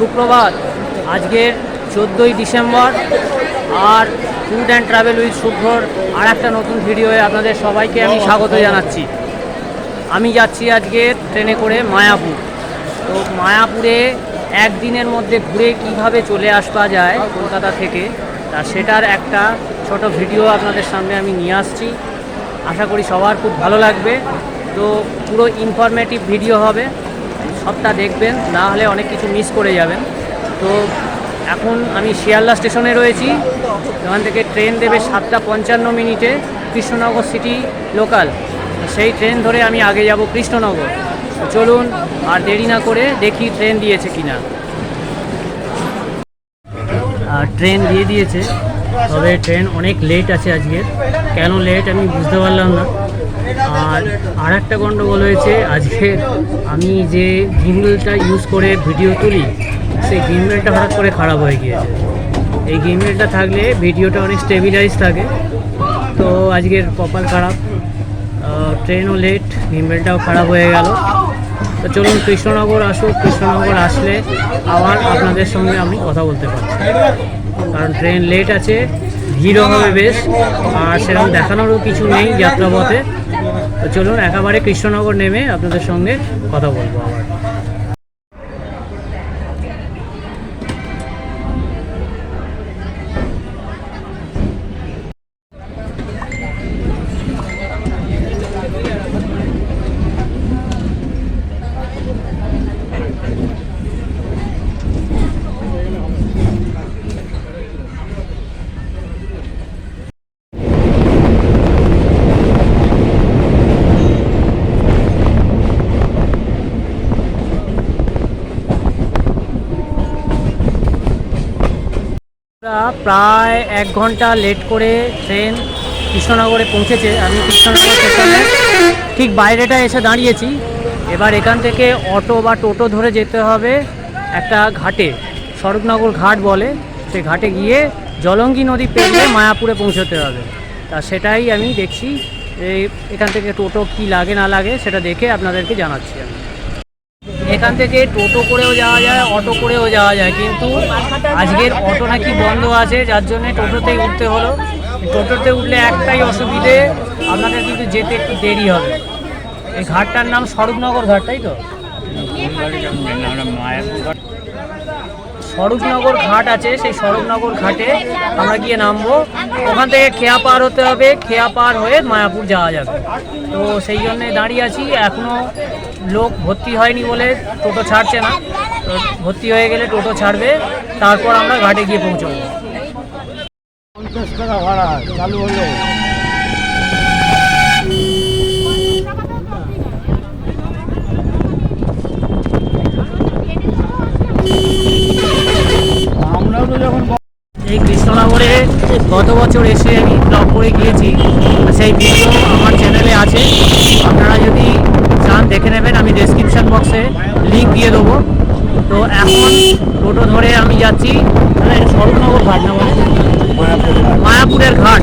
সুপ্রভাত আজকের চোদ্দোই ডিসেম্বর, আর ফুড অ্যান্ড ট্রাভেল উইথ শুভ্রর আর একটা নতুন ভিডিওয়ে আপনাদের সবাইকে আমি স্বাগত জানাচ্ছি। আমি যাচ্ছি আজকে ট্রেনে করে মায়াপুর। তো মায়াপুরে একদিনের মধ্যে ঘুরে কীভাবে চলে আসা যায় কলকাতা থেকে, তা সেটার একটা ছোট ভিডিও আপনাদের সামনে আমি নিয়ে আসছি। আশা করি সবার খুব ভালো লাগবে। তো পুরো ইনফরমেটিভ ভিডিও হবে। সবটা দেখবেন, না হলে অনেক কিছু মিস করে যাবেন। তো এখন আমি শিয়ালদা স্টেশনে রয়েছি। ওখান থেকে ট্রেন দেবে সাতটা পঞ্চান্ন মিনিটে কৃষ্ণনগর সিটি লোকাল সেই ট্রেন ধরে আমি আগে যাব কৃষ্ণনগর। চলুন, আর দেরি না করে দেখি ট্রেন দিয়েছে কিনা। আর ট্রেন দিয়ে দিয়েছে। তবে ট্রেন অনেক লেট আছে আজকের কেন লেট আমি বুঝতে পারলাম না। আর আর একটা গণ্ডগোল হয়েছে। আজকে আমি যে গিমবেলটা ইউজ করে ভিডিও তুলি, সেই গিমবেলটা হঠাৎ করে খারাপ হয়ে গিয়েছে। এই গিমবেলটা থাকলে ভিডিওটা অনেক স্টেবিলাইজ থাকে। তো আজকের কপাল খারাপ। ট্রেনও লেট গিমবেলটাও খারাপ হয়ে গেল। তো চলুন কৃষ্ণনগর আসুক কৃষ্ণনগর আসলে আবার আপনাদের সঙ্গে আমি কথা বলতে পারছি কারণ ট্রেন লেট আছে, ভিড়ও হবে বেশ। আর সেরকম দেখানোরও কিছু নেই যাত্রাপথে। তো চলুন একেবারে কৃষ্ণনগর নেমে আপনাদের সঙ্গে কথা বলব আবার। প্রায় এক ঘণ্টা লেট করে ট্রেন কৃষ্ণনগরে পৌঁছেছে। আমি কৃষ্ণনগর স্টেশনে ঠিক বাইরেটা এসে দাঁড়িয়েছি। এবার এখান থেকে অটো বা টোটো ধরে যেতে হবে একটা ঘাটে, স্বরূপনগর ঘাট বলে। সেই ঘাটে গিয়ে জলঙ্গি নদী পেরিয়ে মায়াপুরে পৌঁছতে হবে। তা সেটাই আমি দেখছি এখান থেকে টোটো কি লাগে না লাগে সেটা দেখে আপনাদেরকে জানাচ্ছি আমি। এখান থেকে টোটো করেও যাওয়া যায়, অটো করেও যাওয়া যায়। কিন্তু আজকের অটো নাকি বন্ধ আছে, যার জন্য টোটোতেই উঠতে হলো। টোটোতে উঠলে একটাই অসুবিধে, আপনাদের কিন্তু যেতে একটু দেরি হবে। এই ঘাটটার নাম স্বরূপনগর ঘাট, তাই তো? স্বরূপনগর ঘাট আছে, সেই স্বরূপনগর ঘাটে আমরা গিয়ে নামবো। ওখান থেকে খেয়া পার হতে হবে, খেয়া পার হয়ে মায়াপুর যাওয়া যাবে। তো সেই জন্যে দাঁড়িয়ে আছি এখনও লোক ভর্তি হয়নি বলে টোটো ছাড়ছে না। তো ভর্তি হয়ে গেলে টোটো ছাড়বে তারপর আমরা ঘাটে গিয়ে পৌঁছবো। পঞ্চাশ টাকা ভাড়া চালু হলো। আমরাও তো যখন এই কৃষ্ণনগরে গত বছর এসে আমি ব্লগ করে গিয়েছি। সেই ভিডিও আমার চ্যানেলে আছে। আপনারা যদি চান দেখে নেবেন, আমি ডেসক্রিপশন বক্সে লিঙ্ক দিয়ে দেবো। তো এখন টোটো ধরে আমি যাচ্ছি মানে স্বরূপনগর ঘাট মায়াপুরের ঘাট।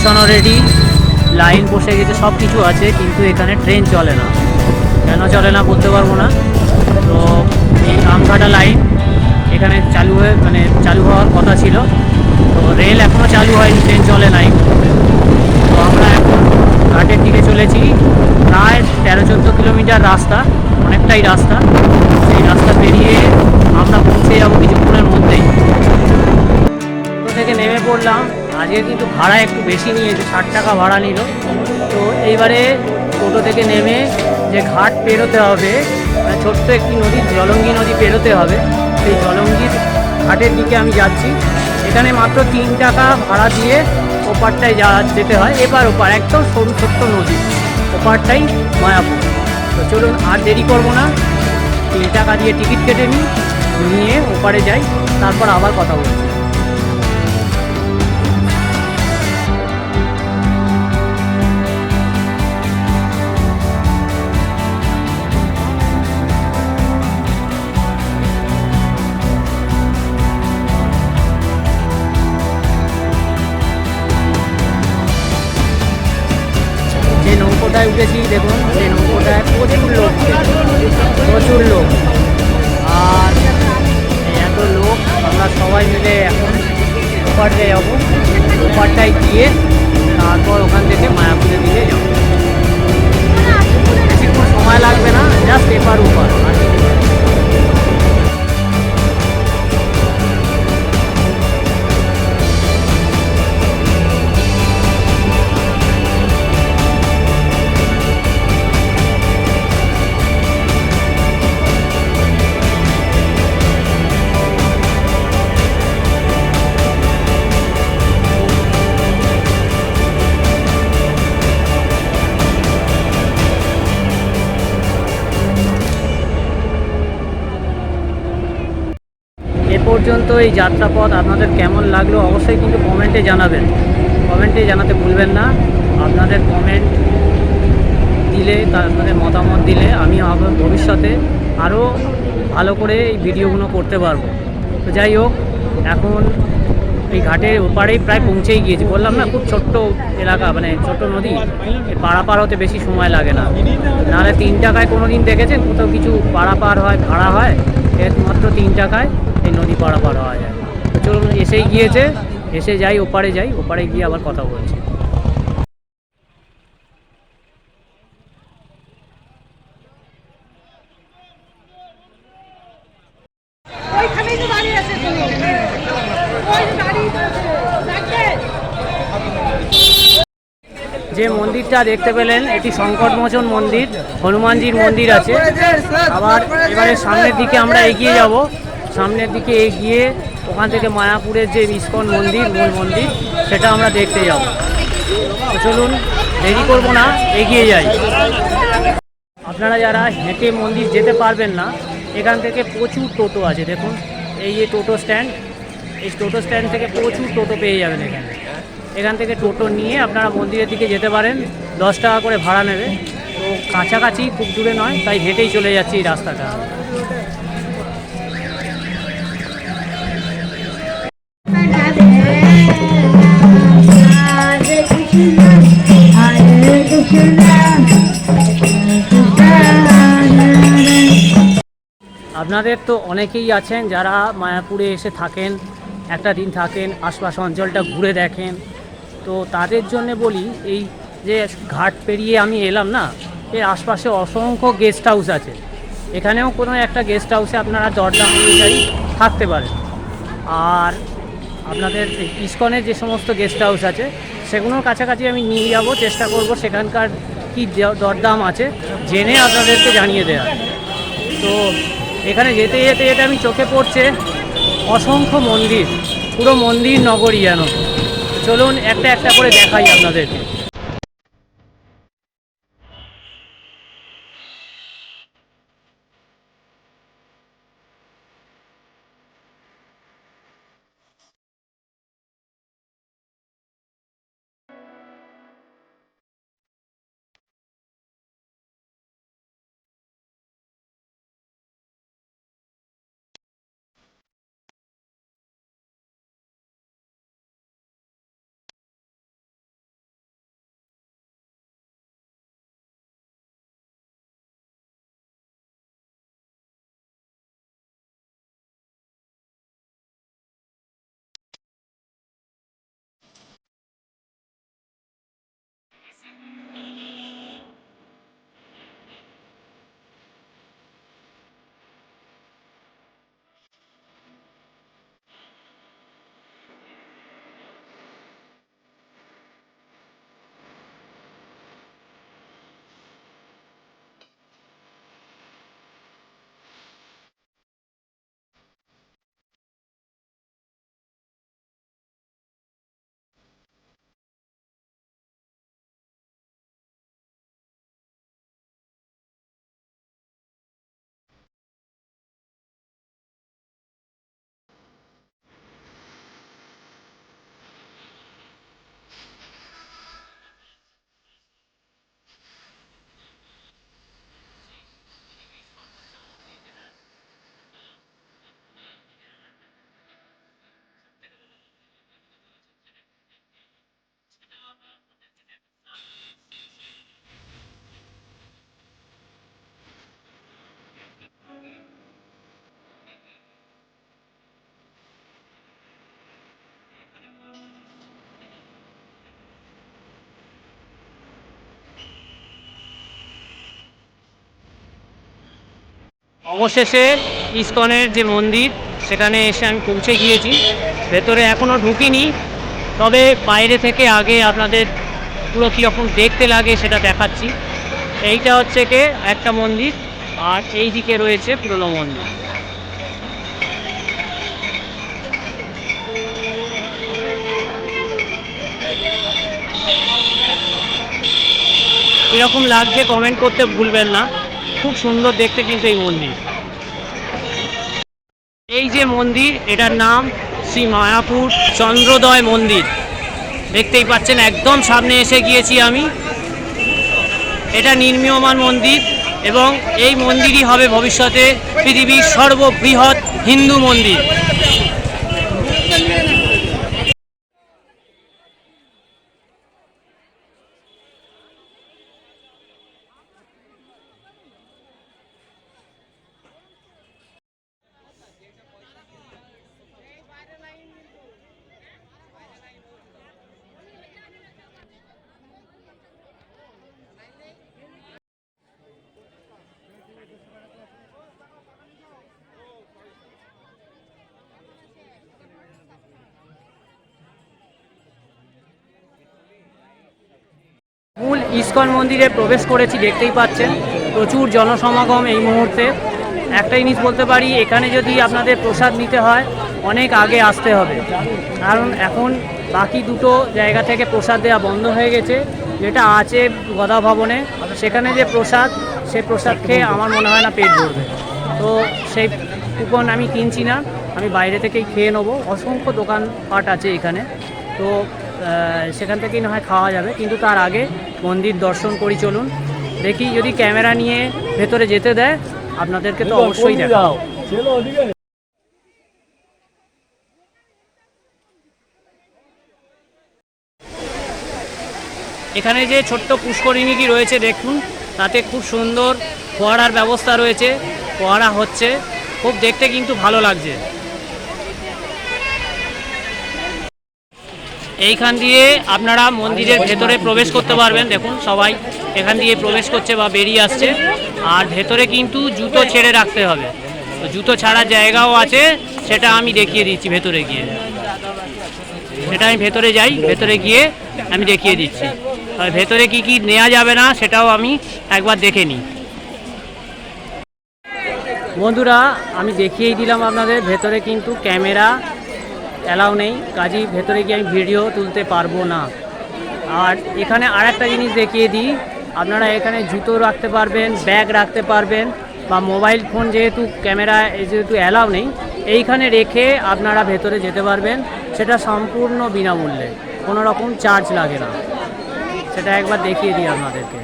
স্টেশনও রেডি লাইন বসে গেছে সব কিছু আছে, কিন্তু এখানে ট্রেন চলে না। কেন চলে না বলতে পারব না। তো এই আমঘাটা লাইন এখানে চালু হয়ে মানে চালু হওয়ার কথা ছিল। তো রেল এখনও চালু হয়নি ট্রেন চলে নাই। তো আমরা এখন ঘাটের দিকে চলেছি। প্রায় তেরো চোদ্দ কিলোমিটার রাস্তা, অনেকটাই রাস্তা। সেই রাস্তা পেরিয়ে আমরা পৌঁছে যাব কিছুক্ষণের মধ্যেই। থেকে নেমে পড়লাম আজকে কিন্তু ভাড়া একটু বেশি নিয়েছে, ষাট টাকা ভাড়া নিল। তো এইবারে টোটো থেকে নেমে যে ঘাট পেরোতে হবে মানে ছোট্ট একটি নদী, জলঙ্গি নদী পেরোতে হবে, সেই জলঙ্গির ঘাটের দিকে আমি যাচ্ছি। এখানে মাত্র তিন টাকা ভাড়া দিয়ে ওপারটায় যা যেতে হয় এবার ওপার, একদম সরু ছোট্ট নদী, ওপারটাই মায়াপুর। তো চলুন আর দেরি করব না, তিন টাকা দিয়ে টিকিট কেটে নিই, নিয়ে ওপারে যাই, তারপর আবার কথা বলছি নৌকোটায় উঠেছি দেখুন সেই নৌকোটায় প্রচুর লোক প্রচুর লোক। যাত্রাপথ আপনাদের কেমন লাগল অবশ্যই কিন্তু কমেন্টে জানাবেন। কমেন্টে জানাতে ভুলবেন না। আপনাদের কমেন্ট দিলে তা মতামত দিলে আমি ভবিষ্যতে আরও ভালো করে এই ভিডিওগুলো করতে পারব। তো যাই হোক, এখন এই ঘাটের ওপারেই প্রায় পৌঁছেই গিয়েছি। বললাম না, খুব ছোট্ট এলাকা মানে ছোট্ট নদী পারাপার হতে বেশি সময় লাগে না। নাহলে তিন টাকায় কোনো দিন দেখেছেন? কোথাও কিছু পারাপার হয়, ভাড়া হয়, একমাত্র তিন টাকায় এই নদী পারাপার হওয়া যায়। চলুন এসেই গিয়েছে এসে যাই ওপারে যাই ওপারে গিয়ে আবার কথা বলছি। যে মন্দিরটা দেখতে পেলেন এটি সংকটমোচন মন্দির হনুমানজির মন্দির আছে। আবার এবারে সামনের দিকে আমরা এগিয়ে যাব। সামনের দিকে এগিয়ে ওখান থেকে মায়াপুরের যে ইস্কন মন্দির, মূল মন্দির, সেটা আমরা দেখতে যাব। চলুন, দেরি করব না, এগিয়ে যাই। আপনারা যারা হেঁটে মন্দির যেতে পারবেন না, এখান থেকে প্রচুর টোটো আছে, দেখুন। এই যে টোটো স্ট্যান্ড, এই টোটো স্ট্যান্ড থেকে প্রচুর টোটো পেয়ে যাবেন এখানে। এখান থেকে টোটো নিয়ে আপনারা মন্দিরের দিকে যেতে পারেন, দশ টাকা করে ভাড়া নেবে। তো কাছাকাছি, খুব দূরে নয়, তাই হেঁটেই চলে যাচ্ছি এই রাস্তাটা। আপনাদের তো অনেকেই আছেন যারা মায়াপুরে এসে থাকেন, একটা দিন থাকেন, আশপাশ অঞ্চলটা ঘুরে দেখেন। তো তাদের জন্য বলি, এই যে ঘাট পেরিয়ে আমি এলাম না, এর আশপাশে অসংখ্য গেস্ট হাউস আছে। এখানেও কোনো একটা গেস্ট হাউসে আপনারা দরদাম অনুযায়ী থাকতে পারেন। আর আপনাদের ইস্কনের যে সমস্ত গেস্ট হাউস আছে, সেগুলোর কাছাকাছি আমি নিয়ে যাব, চেষ্টা করব সেখানকার কি দরদাম আছে, জেনে আপনাদেরকে জানিয়ে দেওয়া তো এখানে যেতে যেতে যেতে আমি চোখে পড়ছে অসংখ্য মন্দির, পুরো মন্দির নগরী যেন। চলুন একটা একটা করে দেখাই আপনাদেরকে। অবশেষে ইস্কনের যে মন্দির, সেখানে এসে আমি পৌঁছে গিয়েছি। ভেতরে এখনও ঢুকিনি। তবে বাইরে থেকে আগে আপনাদের পুরো কীরকম দেখতে লাগে সেটা দেখাচ্ছি। এইটা হচ্ছে কে? একটা মন্দির। আর এই দিকে রয়েছে পুরনো মন্দির। কীরকম লাগছে কমেন্ট করতে ভুলবেন না। খুব সুন্দর দেখতে কিন্তু এই মন্দির। এই যে মন্দির, এটার নাম শ্রী মায়াপুর চন্দ্রোদয় মন্দির। দেখতেই পাচ্ছেন, একদম সামনে এসে গিয়েছি আমি। এটা নির্মীয়মান মন্দির এবং এই মন্দিরই হবে ভবিষ্যতে পৃথিবীর সর্ববৃহৎ হিন্দু মন্দির। মূল ইস্কন মন্দিরে প্রবেশ করেছি, দেখতেই পাচ্ছেন। প্রচুর জনসমাগম এই মুহূর্তে। একটা জিনিস বলতে পারি, এখানে যদি আপনাদের প্রসাদ নিতে হয়, অনেক আগে আসতে হবে। কারণ এখন বাকি দুটো জায়গা থেকে প্রসাদ দেওয়া বন্ধ হয়ে গেছে, যেটা আছে গদা ভবনে। সেখানে যে প্রসাদ, সে প্রসাদ খেয়ে আমার মনে হয় না পেট ভরবে। তো সেই কুপন আমি কিনছি না, আমি বাইরে থেকেই খেয়ে নেব। অসংখ্য দোকানপাট আছে এখানে। তো সেখান থেকেই না হয় খাওয়া যাবে। কিন্তু তার আগে মন্দির দর্শন করি চলুন। দেখি যদি ক্যামেরা নিয়ে ভেতরে যেতে দেয় আপনাদেরকে তো অবশ্যই ওদিকে এখানে যে ছোট্ট পুষ্করিণীটি রয়েছে দেখুন তাতে খুব সুন্দর ফোয়ারার ব্যবস্থা রয়েছে। ফোয়ারা হচ্ছে খুব দেখতে কিন্তু ভালো লাগছে। এইখান দিয়ে আপনারা মন্দিরের ভেতরে প্রবেশ করতে পারবেন। দেখুন, সবাই এখান দিয়ে প্রবেশ করছে বা বেরিয়ে আসছে। আর ভেতরে কিন্তু জুতো ছেড়ে রাখতে হবে। তো জুতো ছাড়ার জায়গাও আছে, সেটা আমি দেখিয়ে দিচ্ছি ভেতরে গিয়ে। সেটা আমি ভেতরে যাই, ভেতরে গিয়ে আমি দেখিয়ে দিচ্ছি। আর ভেতরে কি কি নেওয়া যাবে না, সেটাও আমি একবার দেখে নিই। বন্ধুরা, আমি দেখিয়েই দিলাম আপনাদের, ভেতরে কিন্তু ক্যামেরা অ্যালাউ নেই। কাজেই ভেতরে গিয়ে আমি ভিডিও তুলতে পারব না। আর এখানে আর একটা জিনিস দেখিয়ে দিই। আপনারা এখানে জুতো রাখতে পারবেন, ব্যাগ রাখতে পারবেন বা মোবাইল ফোন যেহেতু, ক্যামেরা যেহেতু অ্যালাউ নেই, এইখানে রেখে আপনারা ভেতরে যেতে পারবেন। সেটা সম্পূর্ণ বিনামূল্যে। কোনো রকম চার্জ লাগে না। সেটা একবার দেখিয়ে দিই আপনাদেরকে।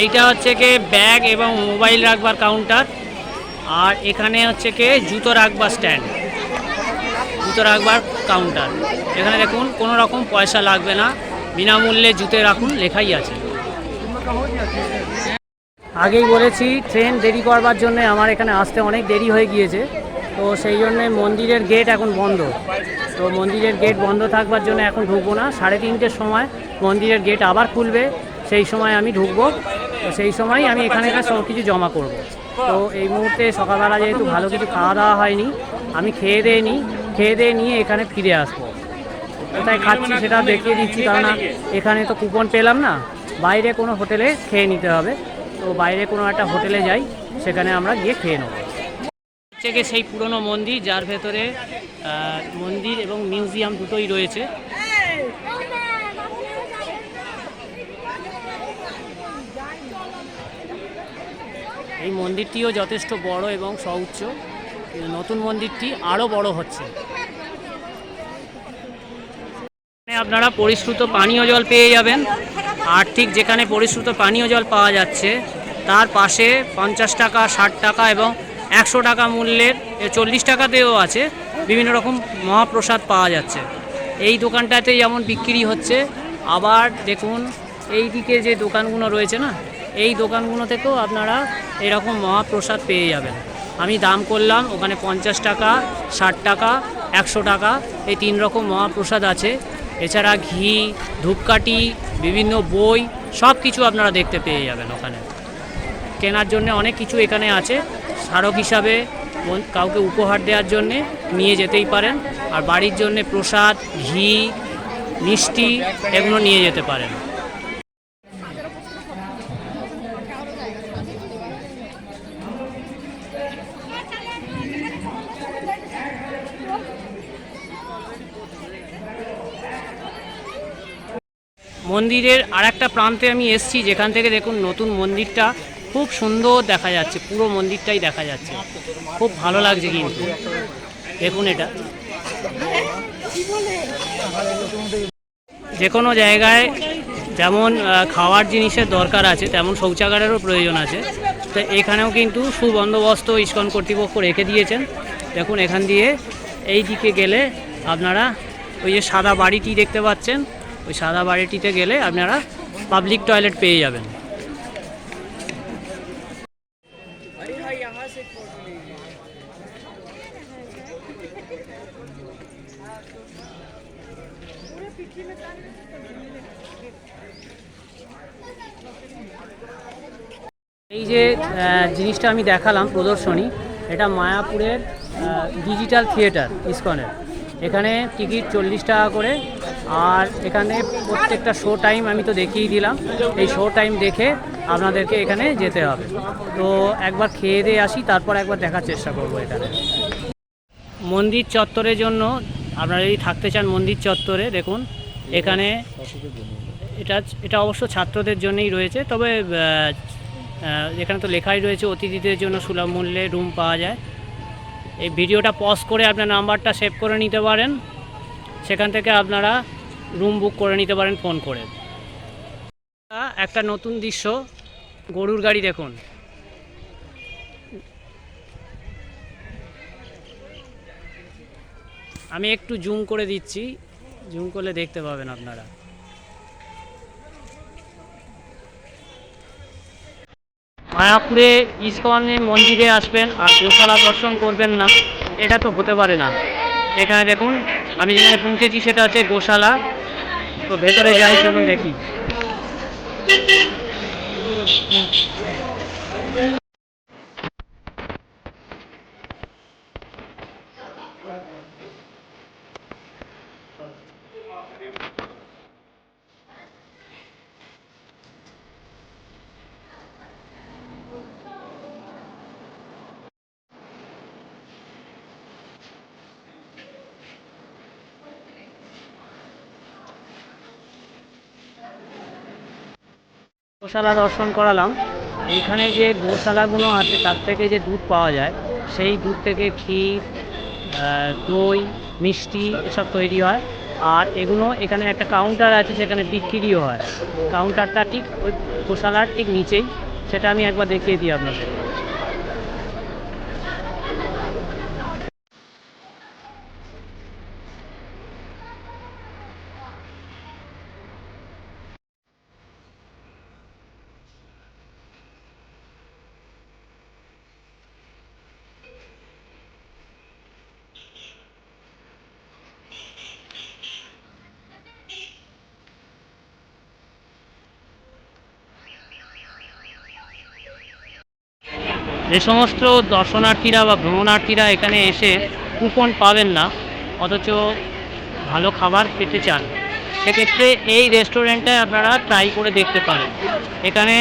এইটা হচ্ছে কি ব্যাগ এবং মোবাইল রাখবার কাউন্টার। আর এখানে হচ্ছে কি জুতো রাখবার স্ট্যান্ড। জুতো রাখবার কাউন্টার এখানে দেখুন কোনো রকম পয়সা লাগবে না। বিনামূল্যে জুতে রাখুন, লেখাই আছে। আগেই বলেছি ট্রেন দেরি করবার জন্য আমার এখানে আসতে অনেক দেরি হয়ে গিয়েছে। তো সেই জন্য মন্দিরের গেট এখন বন্ধ। তো মন্দিরের গেট বন্ধ থাকবার জন্য এখন ঢুকবো না। সাড়ে তিনটের সময় মন্দিরের গেট আবার খুলবে। সেই সময় আমি ঢুকবো। তো সেই সময় আমি এখানকার সব কিছু জমা করব। তো এই মুহূর্তে সকালবেলা যেহেতু ভালো কিছু খাওয়া দাওয়া হয়নি, আমি খেয়ে দিয়ে নিই। খেয়ে দিয়ে নিয়ে এখানে ফিরে আসব। কোথায় খাচ্ছি সেটা দেখিয়ে দিচ্ছি কারণ এখানে তো কুপন পেলাম না। বাইরে কোনো হোটেলে খেয়ে নিতে হবে। তো বাইরে কোনো একটা হোটেলে যাই, সেখানে আমরা গিয়ে খেয়ে নেব। হচ্ছে সেই পুরনো মন্দির, যার ভেতরে মন্দির এবং মিউজিয়াম দুটোই রয়েছে। এই মন্দিরটিও যথেষ্ট বড় এবং সউচ্চ। নতুন মন্দিরটি আরও বড় হচ্ছে। আপনারা পরিশ্রুত পানীয় জল পেয়ে যাবেন। আর ঠিক যেখানে পরিশ্রুত পানীয় জল পাওয়া যাচ্ছে, তার পাশে পঞ্চাশ টাকা, ষাট টাকা এবং একশো টাকা মূল্যের চল্লিশ টাকাতেও আছে, বিভিন্ন রকম মহাপ্রসাদ পাওয়া যাচ্ছে। এই দোকানটাতে যেমন বিক্রি হচ্ছে, আবার দেখুন, এই দিকে যে দোকানগুলো রয়েছে না, এই দোকানগুলো থেকেও আপনারা এরকম মহাপ্রসাদ পেয়ে যাবেন। আমি দাম করলাম, ওখানে পঞ্চাশ টাকা, ষাট টাকা, একশো টাকা, এই তিন রকম মহাপ্রসাদ আছে। এছাড়া ঘি, ধূপকাঠি, বিভিন্ন বই, সব কিছু আপনারা দেখতে পেয়ে যাবেন ওখানে। কেনার জন্য অনেক কিছু এখানে আছে। স্মারক হিসাবে কাউকে উপহার দেওয়ার জন্যে নিয়ে যেতেই পারেন। আর বাড়ির জন্যে প্রসাদ, ঘি, মিষ্টি, এগুলো নিয়ে যেতে পারেন। মন্দিরের আর একটা প্রান্তে আমি এসেছি, যেখান থেকে দেখুন নতুন মন্দিরটা খুব সুন্দর দেখা যাচ্ছে, পুরো মন্দিরটাই দেখা যাচ্ছে। খুব ভালো লাগছে কিন্তু। দেখুন এটা। যে কোনো জায়গায় যেমন খাওয়ার জিনিসের দরকার আছে, তেমন শৌচাগারেরও প্রয়োজন আছে। তো এখানেও কিন্তু সুবন্দোবস্ত ইস্কন কর্তৃপক্ষ রেখে দিয়েছেন। দেখুন এখান দিয়ে এই দিকে গেলে আপনারা ওই যে সাদা বাড়িটি দেখতে পাচ্ছেন ওই সাদা বাড়িটিতে গেলে আপনারা পাবলিক টয়লেট পেয়ে যাবেন। এই যে জিনিসটা আমি দেখালাম প্রদর্শনী, এটা মায়াপুরের ডিজিটাল থিয়েটার ইস্কনের। এখানে টিকিট চল্লিশ টাকা করে। আর এখানে প্রত্যেকটা শো টাইম আমি তো দেখিয়ে দিলাম। এই শো টাইম দেখে আপনাদেরকে এখানে যেতে হবে। তো একবার খেয়ে দিয়ে আসি, তারপর একবার দেখার চেষ্টা করব এখানে। মন্দির চত্বরের জন্য আপনারা যদি থাকতে চান মন্দির চত্বরে, দেখুন, এখানে এটা এটা অবশ্য ছাত্রদের জন্যই রয়েছে, তবে এখানে তো লেখাই রয়েছে, অতিথিদের জন্য সুলভ মূল্যে রুম পাওয়া যায়। এই ভিডিওটা পজ করে আপনার নাম্বারটা সেভ করে নিতে পারেন। সেখান থেকে আপনারা রুম বুক করে নিতে পারেন ফোন করে। একটা নতুন দৃশ্য, গরুর গাড়ি দেখুন। আমি একটু জুম করে দিচ্ছি জুম করলে দেখতে পাবেন আপনারা। মায়াপুরে ইস্কনের মন্দিরে আসবেন আর গোশালা দর্শন করবেন না। এটা তো হতে পারে না। এখানে দেখুন, আমি যেখানে পৌঁছেছি সেটা আছে গোশালা। তো ভেতরে যাই, চলুন দেখি। গোশালা দর্শন করালাম। এখানে যে গোশালাগুলো আছে, তার থেকে যে দুধ পাওয়া যায়, সেই দুধ থেকে ক্ষীর দই, মিষ্টি এসব তৈরি হয়। আর এগুলো এখানে একটা কাউন্টার আছে, সেখানে বিক্রিও হয়। কাউন্টারটা ঠিক ওই গোশালার ঠিক নিচেই। সেটা আমি একবার দেখিয়ে দিই আপনাদের। যে সমস্ত দর্শনার্থীরা বা ভ্রমণার্থীরা এখানে এসে কুপন পাবেন না, অথচ ভালো খাবার পেতে চান। সেক্ষেত্রে এই রেস্টুরেন্টটায় আপনারা ট্রাই করে দেখতে পারেন। এখানে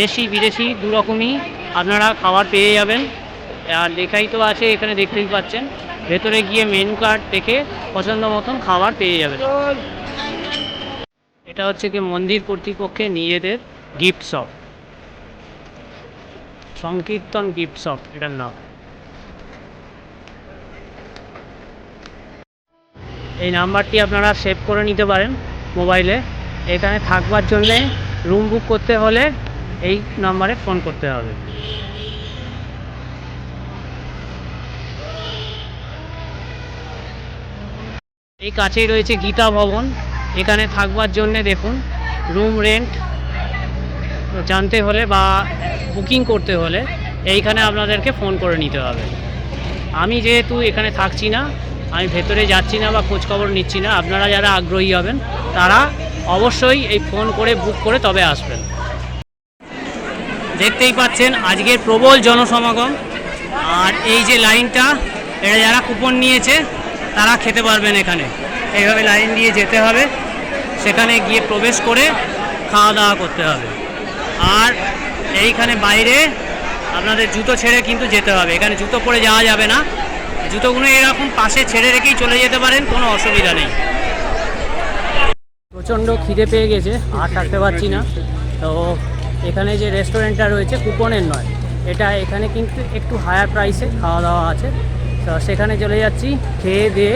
দেশি, বিদেশি দু রকমই আপনারা খাবার পেয়ে যাবেন। আর লেখাই তো আছে, এখানে দেখতেই পাচ্ছেন। ভেতরে গিয়ে মেনু কার্ড দেখে পছন্দ মতন খাবার পেয়ে যাবেন। এটা হচ্ছে কি মন্দির কর্তৃপক্ষের নিজেদের gift shop Sankirtan gift shop এটার নাম। এই নাম্বারটি আপনারা সেভ করে নিতে পারেন মোবাইলে এখানে থাকবার জন্যে রুম বুক করতে হলে এই নাম্বারে ফোন করতে হবে। এই কাছেই রয়েছে গীতা ভবন। এখানে থাকবার জন্যে দেখুন রুম রেন্ট জানতে হলে বা বুকিং করতে হলে এইখানে আপনাদেরকে ফোন করে নিতে হবে। আমি যেহেতু এখানে থাকছি না, আমি ভেতরে যাচ্ছি না বা খোঁজখবর নিচ্ছি না, আপনারা যারা আগ্রহী হবেন, তারা অবশ্যই এই ফোন করে বুক করে তবে আসবেন। দেখতেই পাচ্ছেন আজকের প্রবল জনসমাগম, আর এই যে লাইনটা, এটা যারা কুপন নিয়েছে, তারা খেতে পারবেন এখানে। এইভাবে লাইন দিয়ে যেতে হবে, সেখানে গিয়ে প্রবেশ করে খাওয়া দাওয়া করতে হবে। আর এইখানে বাইরে আপনাদের জুতো ছেড়ে কিন্তু যেতে হবে। এখানে জুতো পরে যাওয়া যাবে না। জুতোগুলো এরকম পাশে ছেড়ে রেখেই চলে যেতে পারেন, কোনো অসুবিধা নেই। প্রচণ্ড খিদে পেয়ে গেছে, আর থাকতে পারছি না। তো এখানে যে রেস্টুরেন্টটা রয়েছে, কুপনের নয়। এটা এখানে কিন্তু একটু হায়ার প্রাইসে খাওয়া দাওয়া আছে। তো সেখানে চলে যাচ্ছি, খেয়ে দিয়ে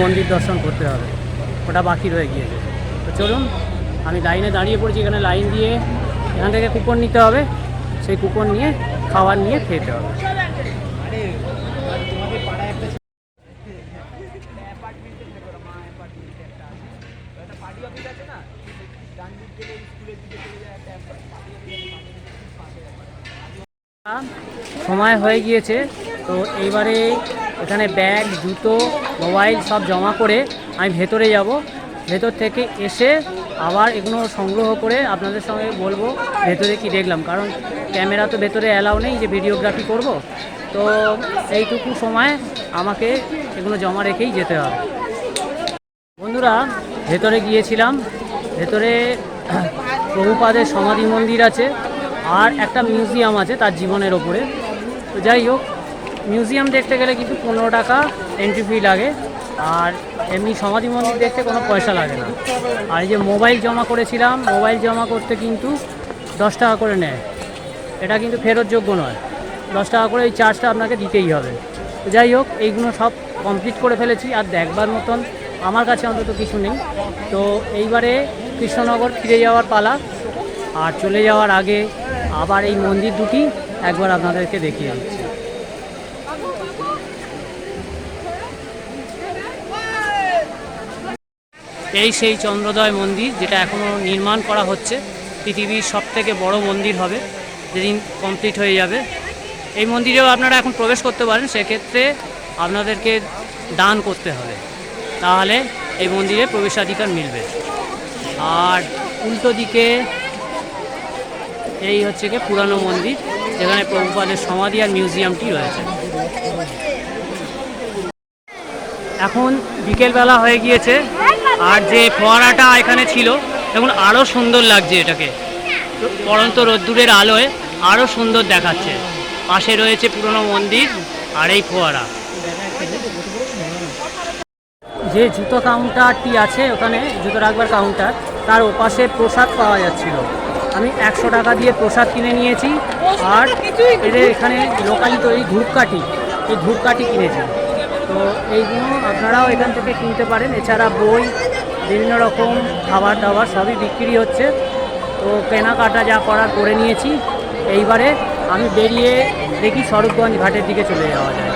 মন্দির দর্শন করতে হবে। ওটা বাকি রয়ে গিয়েছে। তো চলুন, আমি লাইনে দাঁড়িয়ে পড়েছি, এখানে লাইন দিয়ে এখান থেকে কুপন নিতে হবে, সেই কুপন নিয়ে, খাবার নিয়ে খেতে হবে। সময় হয়ে গিয়েছে, তো এইবারে এখানে ব্যাগ, জুতো, মোবাইল সব জমা করে আমি ভেতরে যাব। ভেতর থেকে এসে আবার এগুলো সংগ্রহ করে আপনাদের সঙ্গে বলব ভেতরে কি দেখলাম। কারণ ক্যামেরা তো ভেতরে অ্যালাউ নেই যে ভিডিওগ্রাফি করব। তো এইটুকু সময় আমাকে এগুলো জমা রেখেই যেতে হবে। বন্ধুরা, ভেতরে গিয়েছিলাম। ভেতরে প্রভুপাদের সমাধি মন্দির আছে আর একটা মিউজিয়াম আছে তার জীবনের ওপরে। তো যাই হোক, মিউজিয়াম দেখতে গেলে কিন্তু পনেরো টাকা এন্ট্রি ফি লাগে। আর এমনি সমাধি মন্দির দেখতে কোনো পয়সা লাগে না। আর এই যে মোবাইল জমা করেছিলাম, মোবাইল জমা করতে কিন্তু দশ টাকা করে নেয়। এটা কিন্তু ফেরতযোগ্য নয়। দশ টাকা করে এই চার্জটা আপনাকে দিতেই হবে। যাই হোক, এইগুলো সব কমপ্লিট করে ফেলেছি। আর দেখবার মতন আমার কাছে অন্তত কিছু নেই। তো এইবারে কৃষ্ণনগর ফিরে যাওয়ার পালা। আর চলে যাওয়ার আগে আবার এই মন্দির দুটি একবার আপনাদেরকে দেখিয়ে দিচ্ছি। এই সেই চন্দ্রোদয় মন্দির যেটা এখনও নির্মাণ করা হচ্ছে, পৃথিবীর সব থেকে বড় মন্দির হবে, যেদিন কমপ্লিট হয়ে যাবে। এই মন্দিরেও আপনারা এখন প্রবেশ করতে পারেন, সেক্ষেত্রে আপনাদেরকে দান করতে হবে। তাহলে এই মন্দিরে প্রবেশাধিকার মিলবে। আর উল্টো দিকে এই হচ্ছে কি পুরানো মন্দির, যেখানে প্রভুপাদের সমাধি আর মিউজিয়ামটি রয়েছে। এখন বিকেলবেলা হয়ে গিয়েছে আর যে ফোয়ারাটা এখানে ছিল এখন আরও সুন্দর লাগছে এটাকে। পরন্ত রোদ্দুরের আলোয় আরও সুন্দর দেখাচ্ছে। পাশে রয়েছে পুরনো মন্দির আর এই ফোয়ারা। যে জুতো কাউন্টারটি আছে ওখানে, জুতো রাখবার কাউন্টার, তার ওপাশে প্রসাদ পাওয়া যাচ্ছিল। আমি একশো টাকা দিয়ে প্রসাদ কিনে নিয়েছি, আর এদের এখানে লোকালি তৈরি ধূপকাঠি। এই ধূপকাঠি কিনেছি। তো এইগুলো আপনারাও এখান থেকে কিনতে পারেন। এছাড়া বই, বিভিন্ন রকম খাবার দাবার সবই বিক্রি হচ্ছে। তো কেনাকাটা যা করার করে নিয়েছি। এইবারে আমি বেরিয়ে দেখি স্বরূপগঞ্জ ঘাটের দিকে চলে যাওয়া যায়।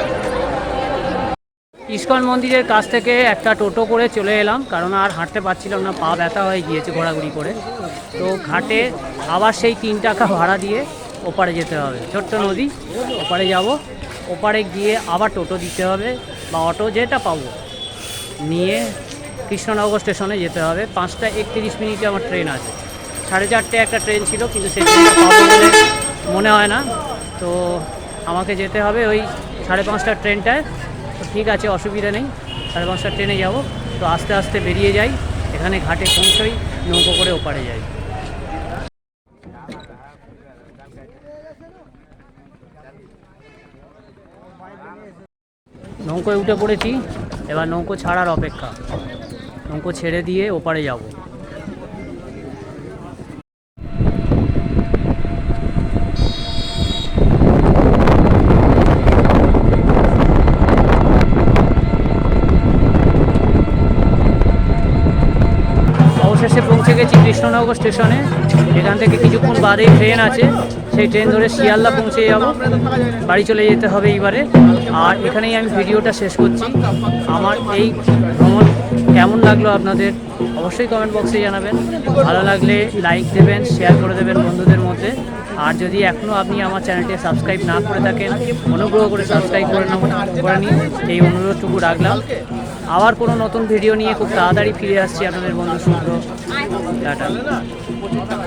ইস্কন মন্দিরের কাছ থেকে একটা টোটো করে চলে এলাম, কারণ আর হাঁটতে পারছিলাম না, পা ব্যথা হয়ে গিয়েছে ঘোরাঘুরি করে। তো ঘাটে আবার সেই তিন টাকা ভাড়া দিয়ে ওপারে যেতে হবে। ছোট্ট নদী, ওপারে যাব। ওপারে গিয়ে আবার টোটো দিতে হবে। বা অটো যেটা পাবো, নিয়ে কৃষ্ণনগর স্টেশনে যেতে হবে। পাঁচটা একত্রিশ মিনিটে আমার ট্রেন আছে। সাড়ে চারটে একটা ট্রেন ছিল, কিন্তু সেই ট্রেনটা বলে মনে হয় না। তো আমাকে যেতে হবে ওই সাড়ে পাঁচটার ট্রেনটায়। তো ঠিক আছে, অসুবিধা নেই। সাড়ে পাঁচটার ট্রেনে যাব। তো আস্তে আস্তে বেরিয়ে যাই। এখানে ঘাটে পৌঁছই, নৌকো করে ওপারে যাই। নৌকোয় উঠে পড়েছি, এবার নৌকো ছাড়ার অপেক্ষা। নৌকো ছেড়ে দিয়ে ওপারে যাব। অবশেষে পৌঁছে গেছি কৃষ্ণনগর স্টেশনে। এখান থেকে কিছুক্ষণ বাদেই ট্রেন আছে। সেই ট্রেন ধরে শিয়ালদা পৌঁছে যাব। বাড়ি চলে যেতে হবে এইবারে। আর এখানেই আমি ভিডিওটা শেষ করছি। আমার এই ভ্রমণ কেমন লাগল আপনাদের? অবশ্যই কমেন্ট বক্সে জানাবেন। ভালো লাগলে লাইক দেবেন শেয়ার করে দেবেন বন্ধুদের মধ্যে। আর যদি এখনও আপনি আমার চ্যানেলটি সাবস্ক্রাইব না করে থাকেন, অনুগ্রহ করে সাবস্ক্রাইব করে করে নিন। এই অনুরোধটুকু রাখলাম। আবার কোনো নতুন ভিডিও নিয়ে খুব তাড়াতাড়ি ফিরে আসছি আপনাদের বন্ধু শুভ্র টাটা।